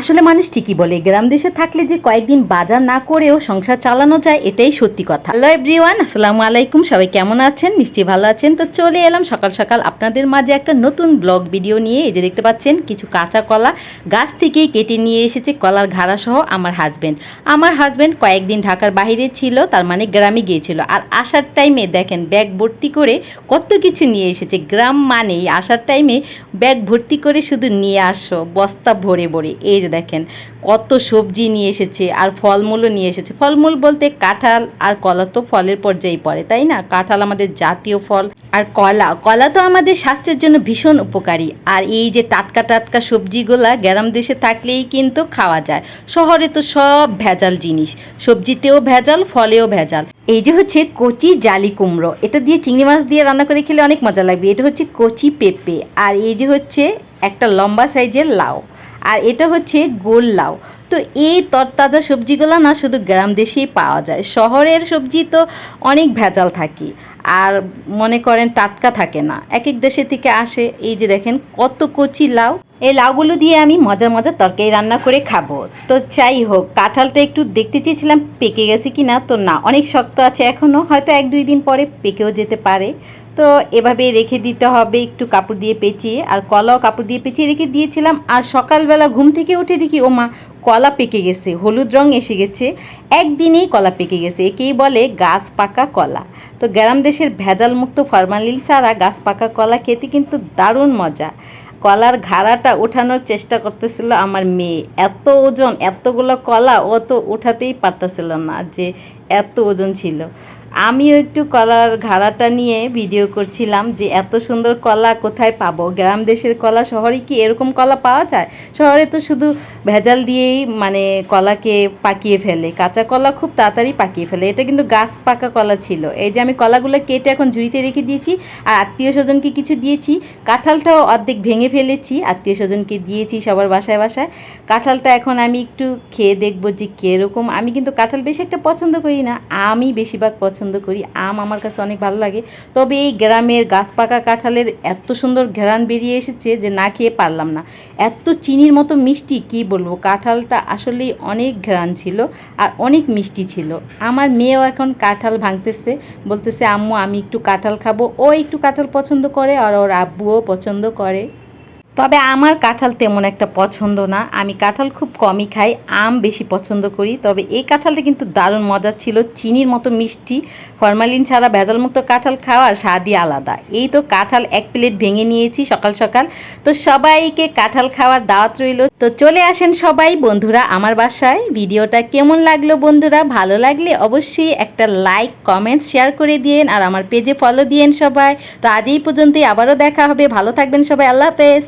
আসলে মানুষ ঠিকই বলে, গ্রাম দেশে থাকলে যে কয়েকদিন বাজার না করেও সংসার চালানো যায়, এটাই সত্যি কথা। হ্যালো এভরিওয়ান আসসালামু আলাইকুম, সবাই কেমন আছেন? নিশ্চয়ই ভালো আছেন। তো চলে এলাম সকাল সকাল আপনাদের মাঝে একটা নতুন ব্লগ ভিডিও নিয়ে। এই যে দেখতে পাচ্ছেন, কিছু কাঁচা কলা গাছ থেকেই কেটে নিয়ে এসেছে কলার ঘাড়া সহ আমার হাজব্যান্ড আমার হাজব্যান্ড কয়েকদিন ঢাকার বাইরে ছিল, তার মানে গ্রামে গিয়েছিল। আর আসার টাইমে দেখেন ব্যাগ ভর্তি করে কত কিছু নিয়ে এসেছে। গ্রাম মানেই আসার টাইমে ব্যাগ ভর্তি করে শুধু নিয়ে আসো, বস্তা ভরে ভরে। এই যে দেখেন, কত সবজি নিয়ে এসেছে আর ফলমূলও নিয়ে এসেছে। ফলমূল বলতে কাঁঠাল আর কলা তো ফলের পর্যায়ে পড়ে, তাই না? কাঁঠাল আমাদের জাতীয় ফল আর কলা। কলা তো আমাদের স্বাস্থ্যের জন্য ভীষণ উপকারী। আর এই যে টাটকা টাটকা সবজিগুলা গ্রাম দেশে থাকলেই কিন্তু খাওয়া যায়। শহরে তো সব ভেজাল জিনিস, সবজিতেও ভেজাল, ফলেও ভেজাল। এই যে হচ্ছে কচি জালি কুমড়ো, এটা দিয়ে চিংড়ি মাছ দিয়ে রান্না করে খেলে অনেক মজা লাগবে। এটা হচ্ছে কচি পেঁপে আর এই যে হচ্ছে একটা লম্বা সাইজের লাউ। আর এটা হচ্ছে গোল লাউ তো এই তরতাজা সবজিগুলো না শুধু গ্রাম দেশেই পাওয়া যায়, শহরের সবজি তো অনেক ভেজাল থাকে। আর মনে করেন টাটকা থাকে না এক এক দেশে থেকে আসে। এই যে দেখেন কত কচি লাউ। এই লাউগুলো দিয়ে আমি মজার মজার তরকারি রান্না করে খাব। তো চাই হোক, কাঁঠালটা একটু দেখতে চেয়েছিলাম, পেকে গেছে কি না তো না, অনেক শক্ত আছে এখনও হয়তো এক দুই দিন পরে পেকেও যেতে পারে। তো এভাবে রেখে দিতে হবে, একটু কাপড় দিয়ে পেঁচিয়ে। আর কলাও কাপড় দিয়ে পেঁচিয়ে রেখে দিয়েছিলাম। আর সকালবেলা ঘুম থেকে উঠে দেখি ও মা কলা পেকে গেছে, হলুদ রং এসে গেছে। একদিনেই কলা পেকে গেছে, একেই বলে গাছ পাকা কলা। তো গ্রাম দেশের ভেজাল মুক্ত ফরমালিন ছাড়া গাছ পাকা কলা খেতে কিন্তু দারুণ মজা। কলার ঘাড়াটা ওঠানোর চেষ্টা করতেছিল আমার মেয়ে। এত ওজন, এতগুলো কলা ও তো ওঠাতেই পারতেছিল না যে এত ওজন ছিল। আমিও একটু কলার ঘাড়াটা নিয়ে ভিডিও করছিলাম যে এত সুন্দর কলা কোথায় পাবো? গ্রাম দেশের কলা শহরে কি এরকম কলা পাওয়া যায়? শহরে তো শুধু ভেজাল দিয়েই মানে কলাকে পাকিয়ে ফেলে, কাঁচা কলা খুব তাড়াতাড়ি পাকিয়ে ফেলে। এটা কিন্তু গাছ পাকা কলা ছিল। এই যে আমি কলাগুলো কেটে এখন ঝুড়িতে রেখে দিয়েছি, আর আত্মীয় স্বজনকে কিছু দিয়েছি। কাঁঠালটাও অর্ধেক ভেঙে ফেলেছি, আত্মীয় স্বজনকে দিয়েছি সবার বাসায় বাসায়। কাঁঠালটা এখন আমি একটু খেয়ে দেখব যে কীরকম। আমি কিন্তু কাঁঠাল বেশি একটা পছন্দ করি না, আমি বেশিরভাগ পছন্দ করি। আম আমার কাছে অনেক ভালো লাগে। তবে এই গ্রামের গাছ পাকা কাঁঠালের এত সুন্দর ঘেরান বেরিয়ে এসেছে যে না খেয়ে পারলাম না। এত চিনির মতো মিষ্টি, কি বলব? কাঁঠালটা আসলেই অনেক ঘেরান ছিল আর অনেক মিষ্টি ছিল। আমার মেয়েও এখন কাঁঠাল ভাঙতেছে। বলতেছে, আম্মু, আমি একটু কাঁঠাল খাব। ও একটু কাঁঠাল পছন্দ করে আর ওর আব্বুও পছন্দ করে। তবে আমার কাঁঠাল তেমন একটা পছন্দ না। আমি কাঁঠাল খুব কমই খাই, আম বেশি পছন্দ করি। তবে এই কাঁঠালটা কিন্তু দারুণ মজার ছিল, চিনির মতো মিষ্টি। ফরমালিন ছাড়া ভেজালমুক্ত কাঁঠাল খাওয়ার স্বাদই আলাদা। এই তো কাঁঠাল এক প্লেট ভেঙে নিয়েছি সকাল সকাল। তো সবাইকে কাঁঠাল খাওয়ার দাওয়াত রইল। তো চলে আসেন সবাই, বন্ধুরা আমার বাসায়। ভিডিওটা কেমন লাগল বন্ধুরা? ভালো লাগলে অবশ্যই একটা লাইক, কমেন্ট, শেয়ার করে দিয়েন আর আমার পেজে ফলো দিয়েন সবাই। তো আজ এই পর্যন্তই, আবারও দেখা হবে। ভালো থাকবেন সবাই, আল্লাহ হাফেজ।